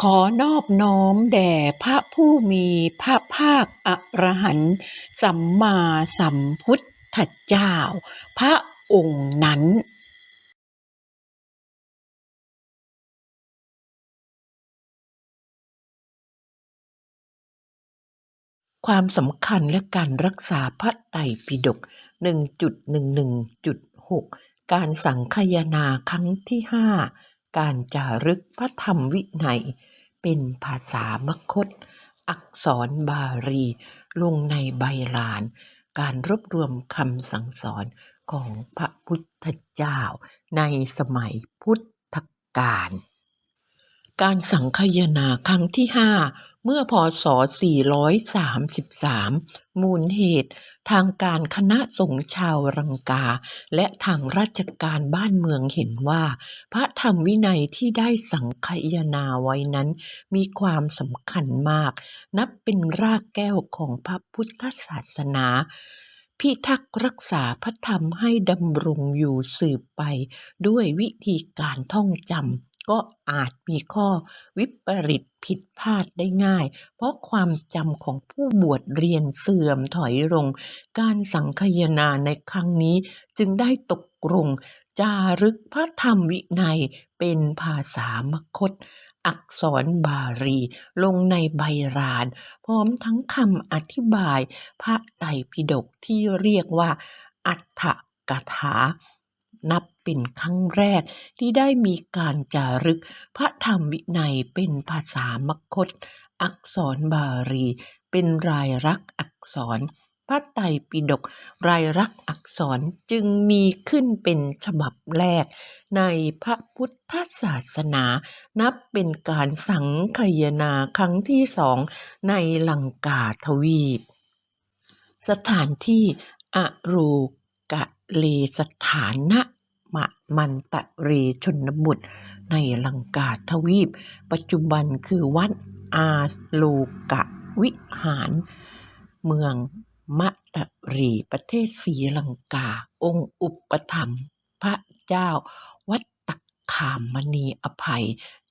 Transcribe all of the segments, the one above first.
ขอนอบน้อมแด่พระผู้มีพระภาคอรหันต์สัมมาสัมพุทธเจ้า พระองค์นั้นความสำคัญและการรักษาพระไตรปิฎก1.11.6 การสังคยนาครั้งที่ 5 การจารึกพระธรรมวินัย เป็นภาษามคต อักษรบาลี ลงในใบลาน การรวบรวมคำสั่งสอนของพระพุทธเจ้า ในสมัยพุทธกาลการสังคายนาครั้งที่ห้า เมื่อพศ 433 มูลเหตุ ทางการคณะสงฆ์ชาวรังกา และทางราชการบ้านเมืองเห็นว่า พระธรรมวินัยที่ได้สังคายนาไว้นั้น มีความสำคัญมาก นับเป็นรากแก้วของพระพุทธศาสนาพิทักษ์รักษาพระธรรมให้ดำรงอยู่สืบไปด้วยวิธีการท่องจำ ก็อาจมีข้อวิปริตผิดพลาดได้ง่าย เพราะความจำของผู้บวชเรียนเสื่อมถอยลง การสังคายนาในครั้งนี้จึงได้ตกลงจารึกพระธรรมวินัยเป็นภาษามคต อักษรบาลี ลงในใบราน พร้อมทั้งคำอธิบาย พระไตรปิฎกที่เรียกว่า อัฏฐกถา นับเป็นครั้งแรกที่ได้มีการจารึก พระธรรมวินัยเป็นภาษามคต อักษรบาลี เป็นรายลักษณ์อักษร พระไตรปิฎกรายลักษณ์อักษรจึงมีขึ้นเป็นฉบับแรก ในพระพุทธศาสนา นับเป็นการสังคายนาครั้งที่สองในลังกาทวีป สถานที่อรูกะเลสถานะ มะมันตะเรชนบทในลังกาทวีป ปัจจุบันคือวัดอาโลกะวิหาร เมืองมะตะเรประเทศศรีลังกา องค์อุปถัมภ์พระเจ้า วัดตคามมณีอภัย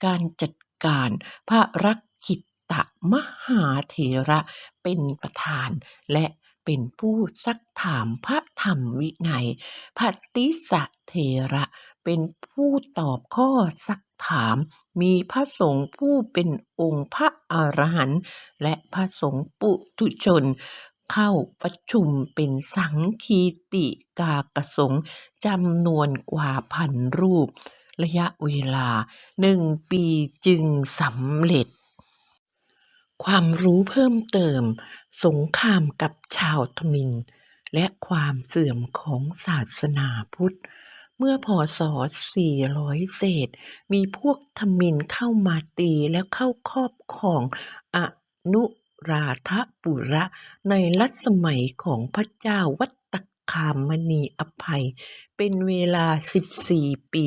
การจัดการพระรักขิตมหาเถระเป็นประธานและ เป็นผู้ซักถามพระธรรมวินัยพัตติสะเถระเป็นผู้ตอบข้อซักถาม มีพระสงฆ์ผู้เป็นองค์พระอรหันต์และพระสงฆ์ปุถุชน เข้าประชุมเป็นสังคีติกากสงฆ์จำนวนกว่าพันรูป ระยะเวลาหนึ่งปีจึงสำเร็จ ความรู้เพิ่มเติม สงครามกับชาวทมิฬและความเสื่อมของศาสนาพุทธ เมื่อพศ 400 เศษ มีพวกทมิฬเข้ามาตีแล้วเข้าครอบครองอนุราธปุระในรัชสมัยของพระเจ้าวัตคามมณีอภัย เป็นเวลา 14 ปี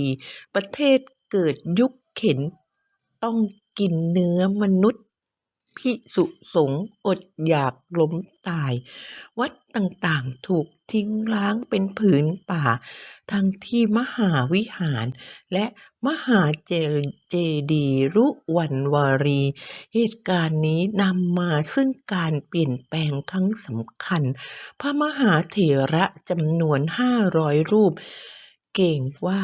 ประเทศเกิดยุคเข็ญต้องกินเนื้อมนุษย์ ภิกษุสงฆ์อดอยากล้มตาย วัดต่างๆถูกทิ้งร้างเป็นผืนป่า ทั้งที่มหาวิหาร และมหาเจเจดีรุวันวารี เหตุการณ์นี้นำมาซึ่งการเปลี่ยนแปลงครั้งสำคัญ พระมหาเถระจำนวน500รูป เก่งว่า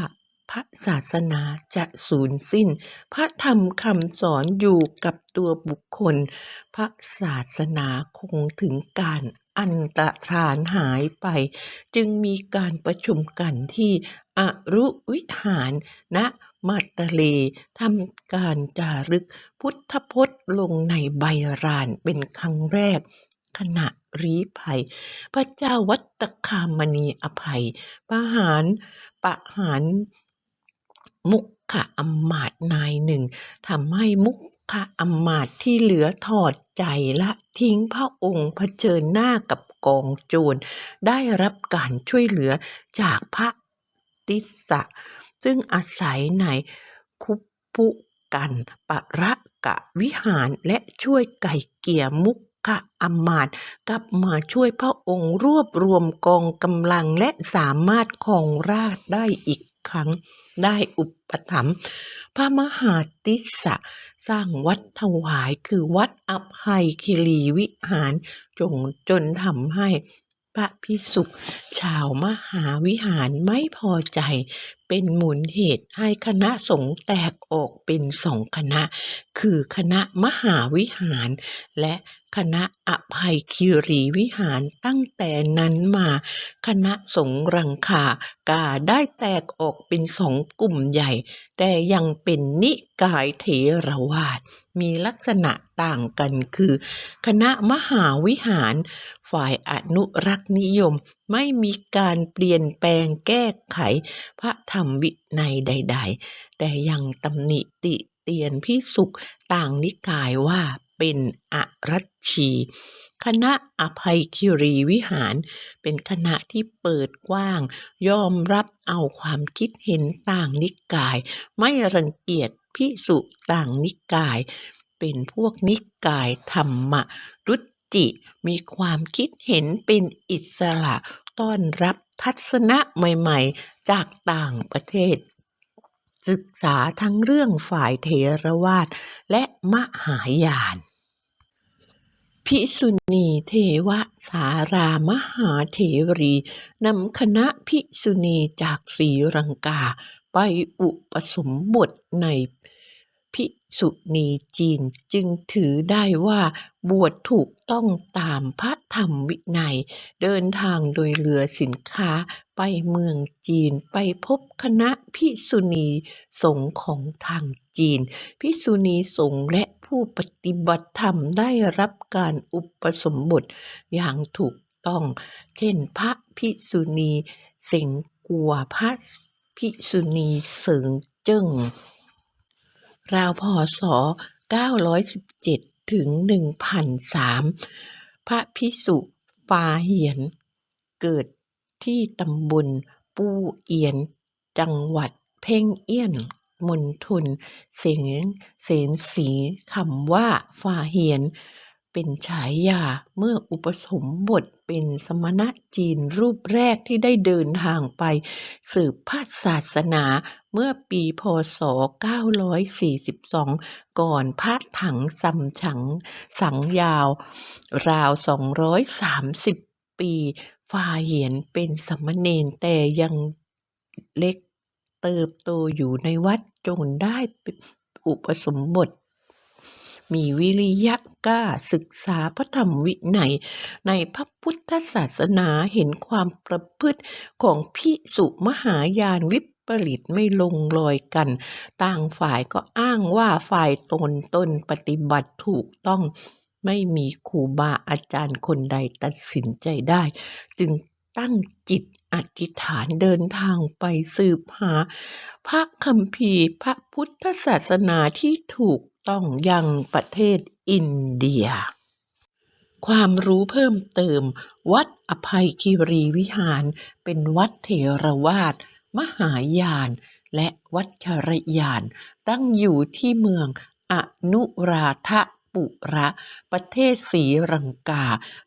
พระศาสนาจะสูญสิ้น พระธรรมคำสอนอยู่กับตัวบุคคล พระศาสนาคงถึงการอันตรธานหายไป จึงมีการประชุมกันที่อรุวิหารณมาตะเลทำการจารึกพุทธพจน์ลงในใบรานเป็นครั้งแรก ขณะรีภัย พระเจ้าวัตตคามณีอภัย ประหารประหาร มุขะอำมาตนายหนึ่งทำให้มุขะอำมาตที่เหลือถอดใจละทิ้งพระองค์เผชิญหน้ากับกองโจรได้รับการช่วยเหลือจากพระติสสะซึ่งอาศัยในคุปปุกันปะระกะวิหารและช่วยไก่เกี่ยมุขอำมาตกลับมาช่วยพระองค์รวบรวมกองกำลังและสามารถครองราชได้อีก ครั้งได้อุปถัมภ์พระมหาติสสะสร้างวัดถวายคือวัดอภัยคีรีวิหารจงจนทำให้พระพิสุขชาวมหาวิหารไม่พอใจเป็นมูลเหตุให้คณะสงฆ์แตกออกเป็นสองคณะ คือคณะมหาวิหาร และคณะอภัยคีรีวิหารตั้งแต่นั้นมา คณะสงฆ์รังคากาได้แตกออกเป็นสองกลุ่มใหญ่ แต่ยังเป็นนิกายเถรวาทมีลักษณะต่างกันคือ คณะมหาวิหาร ฝ่ายอนุรักษ์นิยม ไม่มีการเปลี่ยนแปลงแก้ไข พระธรรมวินัยใด ๆ แต่ยังตำหนิติเตียนพิสุกต่างนิกายว่าเป็นอรัชชี คณะอภัยคิรีวิหาร เป็นคณะที่เปิดกว้าง ยอมรับเอาความคิดเห็นต่างนิกาย ไม่รังเกียจพิสุต่างนิกาย เป็นพวกนิกายธรรมรุจิมีความคิดเห็นเป็นอิสระ ต้อนรับทัศนะใหม่ๆ จากต่างประเทศ ศึกษาทั้งเรื่องฝ่ายเถรวาทและมหายานภิกษุณีเทวสารามหาเถรีนำคณะภิกษุณีจากศรีลังกาไปอุปสมบทใน ภิกษุณีจีนจึงถือได้ว่าบวชถูกต้องตามพระธรรมวินัย เดินทางโดยเรือสินค้าไปเมืองจีนไปพบคณะภิกษุณีสงฆ์ของทางจีนภิกษุณีสงฆ์และผู้ปฏิบัติธรรมได้รับการอุปสมบทอย่างถูกต้อง เช่นพระภิกษุณีเสงกัวพระภิกษุณีเสิงเจิ้ง ราวพศ 917 ถึง 1003 พระพิสุฟาเหียน เกิดที่ตำบลปูเอียน จังหวัดเพ่งเอี้ยนมณฑลเสียงเสนสีคำว่าฟาเหียน เป็นฉายาเมื่ออุปสมบทเป็นสมณะจีนรูปแรกที่ได้เดินทางไป สืบพระศาสนาเมื่อปีพศ 942 ก่อนพระถังซัมฉังสังยาว ราว 230 ปีฟาเหยียนเป็นสามเณรแต่ยังเล็กเติบโตอยู่ในวัดจนได้อุปสมบท มีวิริยะกล้าศึกษาพระธรรมวินัย ในพระพุทธศาสนาเห็นความประพฤติของพิสุมหายานวิปริตไม่ลงรอยกัน ต่างฝ่ายก็อ้างว่าฝ่ายตนตนปฏิบัติถูกต้องไม่มีครูบาอาจารย์คนใดตัดสินใจได้ จึงตั้งจิตอธิษฐานเดินทางไปสืบหา พระคัมภีร์พระพุทธศาสนาที่ถูก ต้องยังประเทศอินเดีย ความรู้เพิ่มเติม วัดอภัยคีรีวิหาร เป็นวัดเถรวาท มหายาน และวัดชรยาน ตั้งอยู่ที่เมืองอนุราธปุระ ประเทศศรีลังกา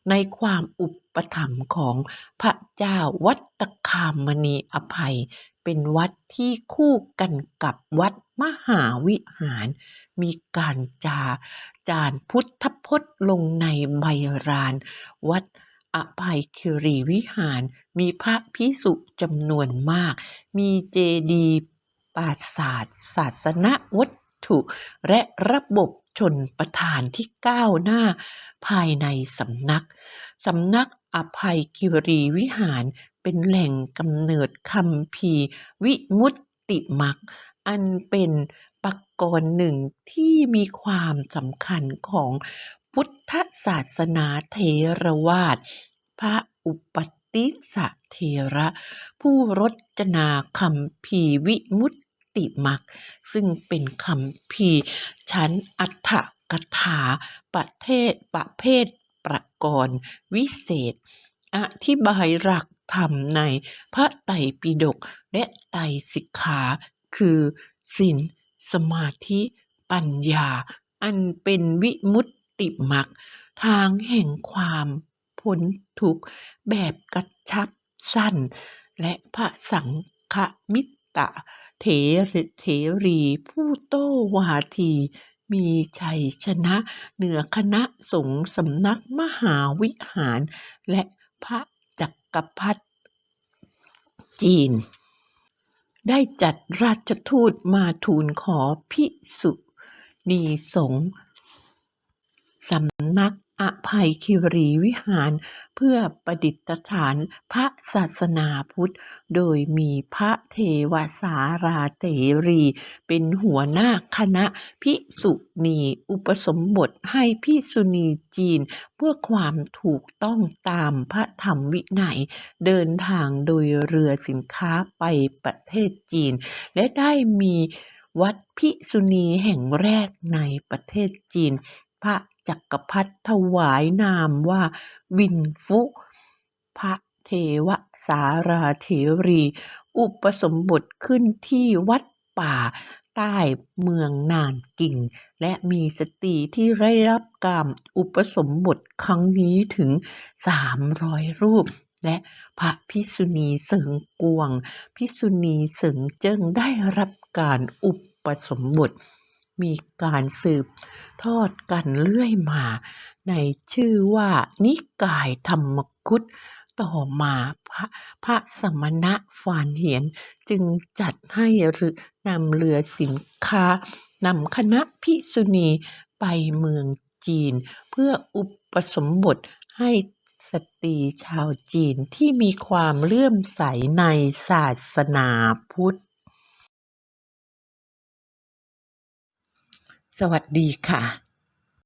ในความอุปถัมภ์ของพระเจ้าวัดตคามณีอภัย เป็นวัดที่คู่กันกับวัดมหาวิหาร มีการจาจารพุทธพจน์ลงในใบราน วัดอภัยคิรีวิหาร มีพระพิสุจำนวนมาก มีเจดีย์ปราสาทศาสนวัตถุและระบบชนประทานที่ก้าวหน้า ภายในสำนัก สำนักอภัยกิรีวิหาร เป็นแหล่งกำเนิดคำพีวิมุตติมักอันเป็นปักกรหนึ่งที่มีความสำคัญของพุทธศาสนาเทรวาทพระอุปติสะเทระ ผู้รจนาคำพีวิมุตติมักซึ่งเป็นคำพีชั้นอัฏฐกถาประเทศประเภทประกรณ์วิเศษ อธิบายหลัก ธรรมในพระไตรปิฎกและไตรสิกขา คือศีลสมาธิปัญญา อันเป็นวิมุตติมรรคทางแห่งความพ้นทุกข์แบบกระชับสั้น และพระสังฆมิตรเถรเถรีผู้โตวาที มีชัยชนะ เหนือคณะสงฆ์สำนักมหาวิหาร และพระ จักรพรรดิจีน ได้จัดราชทูตมาทูลขอพิสุณีสงฆ์สำนัก อภัยคีรีวิหาร เพื่อประดิษฐานพระศาสนาพุทธ โดยมีพระเทวสาราเถรี เป็นหัวหน้าคณะภิกษุณีอุปสมบทให้ภิกษุณีจีน เพื่อความถูกต้องตามพระธรรมวินัย เดินทางโดยเรือสินค้าไปประเทศจีน และได้มีวัดภิกษุณีแห่งแรกในประเทศจีน พระจักรพรรดิถวายนามว่าวินฟุ พระเทวสาราเถรี อุปสมบทขึ้นที่วัดป่าใต้เมืองนานกิ่ง และมีสตรีที่ได้รับการอุปสมบทครั้งนี้ถึง 300 รูป และพระภิกษุณีเสิงกวงภิกษุณีเสิงเจิ้งได้รับการอุปสมบท มีการสืบทอดกันเรื่อยมา ในชื่อว่านิกายธรรมคุตต่อมาพระพระสมณะฟานเหียนจึงจัดให้เรือนำเรือสินค้านำคณะภิษุณีไปเมืองจีน เพื่ออุปสมบทให้สตรีชาวจีนที่มีความเลื่อมใสในศาสนาพุทธ สวัสดีค่ะ